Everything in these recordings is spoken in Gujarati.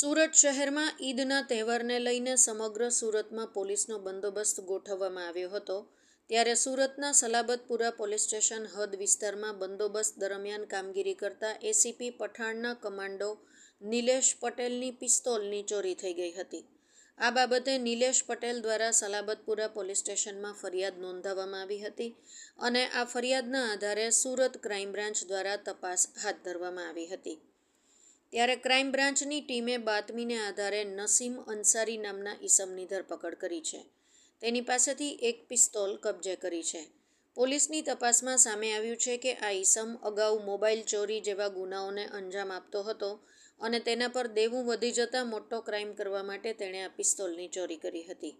સુરત શહેરમાં ઈદના તહેવારને લઈને સમગ્ર સુરતમાં પોલીસનો બંદોબસ્ત ગોઠવવામાં આવ્યો હતો. ત્યારે સુરતના સલાબતપુરા પોલીસ સ્ટેશન હદ વિસ્તારમાં બંદોબસ્ત દરમિયાન કામગીરી કરતા એસીપી પઠાણના કમાન્ડો નિલેશ પટેલની પિસ્તોલની ચોરી થઈ ગઈ હતી. આ બાબતે નિલેશ પટેલ દ્વારા સલાબતપુરા પોલીસ સ્ટેશનમાં ફરિયાદ નોંધાવવામાં આવી હતી અને આ ફરિયાદના આધારે સુરત ક્રાઇમ બ્રાન્ચ દ્વારા તપાસ હાથ ધરવામાં આવી હતી. ત્યારે ક્રાઇમ બ્રાન્ચની ટીમે બાતમીને આધારે નસીમ અંસારી નામના ઈસમની ધરપકડ કરી છે. તેની પાસેથી એક પિસ્તોલ કબજે કરી છે. પોલીસની તપાસમાં સામે આવ્યું છે કે આ ઈસમ અગાઉ મોબાઈલ ચોરી જેવા ગુનાઓને અંજામ આપતો હતો અને તેના પર દેવું વધી જતાં મોટો ક્રાઇમ કરવા માટે તેણે આ પિસ્તોલની ચોરી કરી હતી.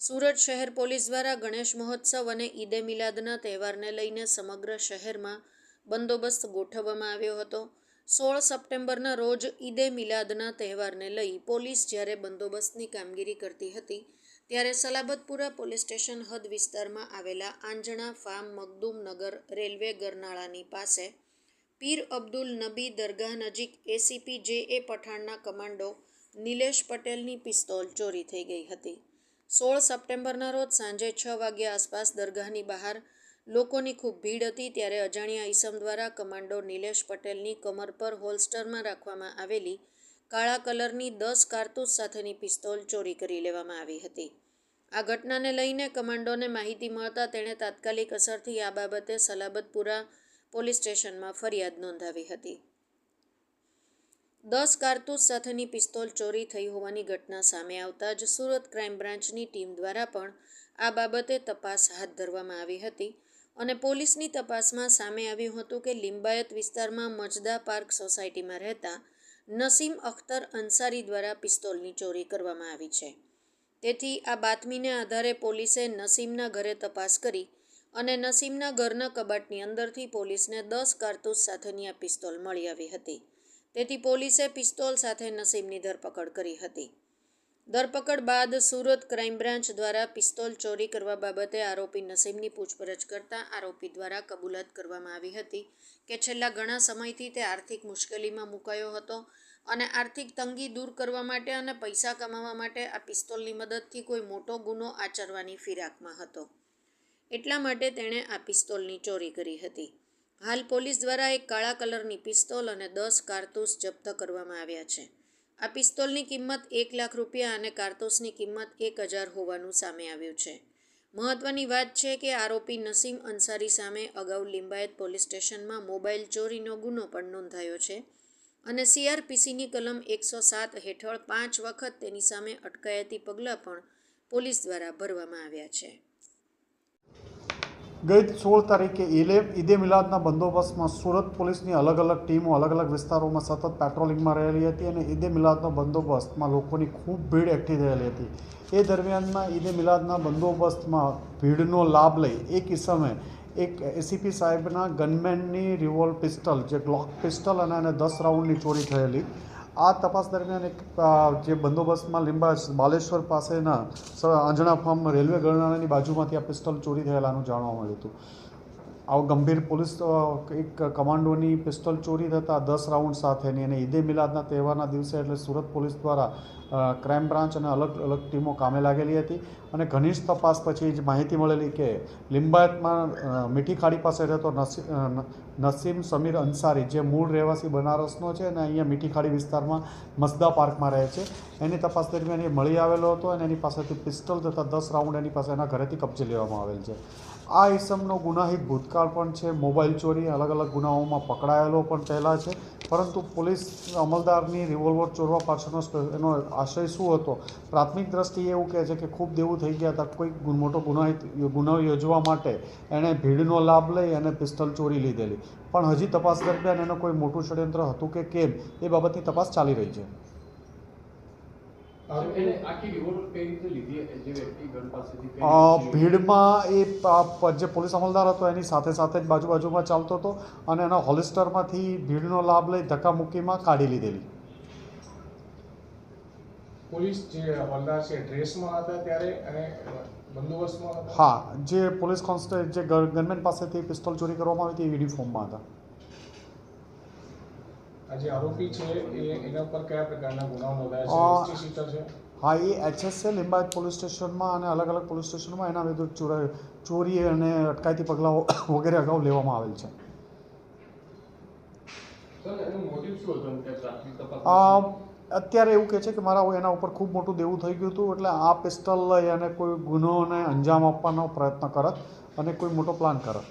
સુરત શહેર પોલીસ દ્વારા ગણેશ મહોત્સવ અને ઈદે મિલાદના તહેવારને લઈને સમગ્ર શહેરમાં બંદોબસ્ત ગોઠવવામાં આવ્યો હતો. સોળ સપ્ટેમ્બરના રોજ ઈદે મિલાદના તહેવારને લઈ પોલીસ જ્યારે બંદોબસ્તની કામગીરી કરતી હતી, ત્યારે સલાબતપુરા પોલીસ સ્ટેશન હદ વિસ્તારમાં આવેલા આંજણા ફાર્મ મગદુમ નગર રેલવે ગરનાળાની પાસે પીર અબ્દુલ નબી દરગાહ નજીક એસીપી જે એ પઠાણના કમાન્ડો નિલેશ પટેલની પિસ્તોલ ચોરી થઈ ગઈ હતી. સોળ સપ્ટેમ્બરના રોજ સાંજે છ વાગ્યા આસપાસ દરગાહની બહાર લોકોની ખૂબ ભીડ હતી ત્યારે અજાણ્યા ઈસમ દ્વારા કમાન્ડો નિલેશ પટેલની કમર પર હોલ્સ્ટરમાં રાખવામાં આવેલી કાળા કલરની દસ કારતૂસ સાથેની પિસ્તોલ ચોરી કરી લેવામાં આવી હતી. આ ઘટનાને લઈને કમાન્ડોને માહિતી મળતા તેણે તાત્કાલિક અસરથી આ બાબતે સલાબતપુરા પોલીસ સ્ટેશનમાં ફરિયાદ નોંધાવી હતી. દસ કારતૂસ સાથેની પિસ્તોલ ચોરી થઈ હોવાની ઘટના સામે આવતા જ સુરત ક્રાઇમ બ્રાન્ચની ટીમ દ્વારા પણ આ બાબતે તપાસ હાથ ધરવામાં આવી હતી. અને પોલીસની તપાસમાં સામે આવ્યું હતું કે લિંબાયત વિસ્તારમાં મજદા પાર્ક સોસાયટીમાં રહેતા નસીમ અખ્તર અંસારી દ્વારા પિસ્તોલની ચોરી કરવામાં આવી છે. તેથી આ બાતમીને આધારે પોલીસે નસીમના ઘરે તપાસ કરી અને નસીમના ઘરના કબાટની અંદરથી પોલીસને દસ કારતૂસ સાથેની આ પિસ્તોલ મળી આવી હતી. તેથી પોલીસે પિસ્તોલ સાથે નસીમની ધરપકડ કરી હતી. ધરપકડ બાદ સુરત ક્રાઇમ બ્રાન્ચ દ્વારા પિસ્તોલ ચોરી કરવા બાબતે આરોપી નસીમની પૂછપરછ કરતા આરોપી દ્વારા કબૂલાત કરવામાં આવી હતી કે છેલ્લા ઘણા સમયથી તે આર્થિક મુશ્કેલીમાં મુકાયો હતો અને આર્થિક તંગી દૂર કરવા માટે અને પૈસા કમાવા માટે આ પિસ્તોલની મદદથી કોઈ મોટો ગુનો આચરવાની ફિરાકમાં હતો. એટલા માટે તેણે આ પિસ્તોલની ચોરી કરી હતી. હાલ પોલીસ દ્વારા એક કાળા કલરની પિસ્તોલ અને દસ કારતૂસ જપ્ત કરવામાં આવ્યા છે. આ પિસ્તોલની કિંમત એક લાખ રૂપિયા અને કારતૂસની કિંમત એક હજાર હોવાનું સામે આવ્યું છે. મહત્વની વાત છે કે આરોપી નસીમ અંસારી સામે અગાઉ લિંબાયત પોલીસ સ્ટેશનમાં મોબાઈલ ચોરીનો ગુનો પણ નોંધાયો છે અને સીઆરપીસીની કલમ એકસો સાત હેઠળ પાંચ વખત તેની સામે અટકાયતી પગલાં પણ પોલીસ દ્વારા ભરવામાં આવ્યા છે. ગઈ સોળ તારીખે ઈલે ઈદે મિલાદના બંદોબસ્તમાં સુરત પોલીસની અલગ અલગ ટીમો અલગ અલગ વિસ્તારોમાં સતત પેટ્રોલિંગમાં રહેલી હતી અને ઈદે મિલાદના બંદોબસ્તમાં લોકોની ખૂબ ભીડ એકઠી થયેલી હતી. એ દરમિયાનમાં ઈદે મિલાદના બંદોબસ્તમાં ભીડનો લાભ લઈ એક ઇસમે એક એસીપી સાહેબના ગનમેનની રિવોલ્વ પિસ્ટલ, જે ગ્લોક પિસ્ટલ અને એને દસ રાઉન્ડની ચોરી થયેલી આ તપાસ દરમિયાન એક જે બંદોબસ્તમાં લીંબા બાલેશ્વર પાસેના આંજણા ફાર્મ રેલવે ગરનાળાની બાજુમાંથી આ પિસ્તોલ ચોરી થયેલાનું જાણવા મળ્યું હતું. આવો ગંભીર પોલીસ એક કમાન્ડોની પિસ્તોલ ચોરી થતાં દસ રાઉન્ડ સાથેની અને ઈદે મિલાદના તહેવારના દિવસે એટલે સુરત પોલીસ દ્વારા ક્રાઇમ બ્રાન્ચ અને અલગ અલગ ટીમો કામે લાગેલી હતી. અને ઘનિષ્ઠ તપાસ પછી જ માહિતી મળેલી કે લિંબાયતમાં મીઠી ખાડી પાસે રહેતો નસી નસીમ સમીર અંસારી, જે મૂળ રહેવાસી બનારસનો છે અને અહીંયા મીઠી ખાડી વિસ્તારમાં મસદા પાર્કમાં રહે છે, એની તપાસ દરમિયાન એ મળી આવેલો હતો અને એની પાસેથી પિસ્ટલ તથા દસ રાઉન્ડ એની પાસે એના ઘરેથી કબજે લેવામાં આવેલ છે. આ ઇસમનો ગુનાહિત ભૂતકાળ પણ છે, મોબાઈલ ચોરી અલગ અલગ ગુનાઓમાં પકડાયેલો પણ પહેલાં છે પરંતુ પોલીસ અમલદારની રિવોલ્વર ચોરવા પાછળનો એનો આશય શું હતો? પ્રાથમિક દ્રષ્ટિએ એવું કહે છે કે ખૂબ દેવું થઈ ગયા હતા કોઈ મોટો ગુનાહિત ગુનો યોજવા માટે એણે ભીડનો લાભ લઈ અને પિસ્તલ ચોરી લીધેલી. પણ હજી તપાસ દરમિયાન એનો કોઈ મોટું ષડયંત્ર હતું કે કેમ? એ બાબતની તપાસ ચાલી રહી છે એને આખી રિવોલ્વર કઈ રીતે લીધી જે વ્યક્તિ ગન પાસેથી કઈ અ, રીતે- ભીડમાં એ જે પોલીસ અમલદાર હતો એની સાથે સાથે જ બાજુ બાજુમાં ચાલતો હતો અને એના હોલિસ્ટરમાંથી ભીડનો લાભ લઈ ધક્કામુક્કીમાં કાઢી લીધેલી. પોલીસ જે હવલદાર છે ડ્રેસમાં હતા ત્યારે અને બંદોબસ્તમાં હા જે પોલીસ કોન્સ્ટેબલ જે ગનમેન પાસેથી પિસ્તોલ ચોરી કરવામાં આવી હતી એ યુનિફોર્મમાં હતા. જે આરોપી છે એ એના પર કયા પ્રકારના ગુનાઓ નોંધાયા છે છે? હા એ એચએસએ લિંબાયત પોલીસ સ્ટેશનમાં અને અલગ અલગ પોલીસ સ્ટેશનમાં એના વિરુદ્ધ ચોરી ચોરી અને અટકાયતી પગલાઓ વગેરે અગાઉ લેવામાં આવેલ છે. સર એનું મોટિવ શું હતું એમ કે પ્રાથમિક તપાસ આ અત્યારે એવું કહે છે કે મારા એના ઉપર ખૂબ મોટું દેવું થઈ ગયું હતું એટલે આ પિસ્તલ લઈ અને કોઈ ગુનોને અંજામ આપવાનો પ્રયત્ન કરત અને કોઈ મોટો પ્લાન કરત.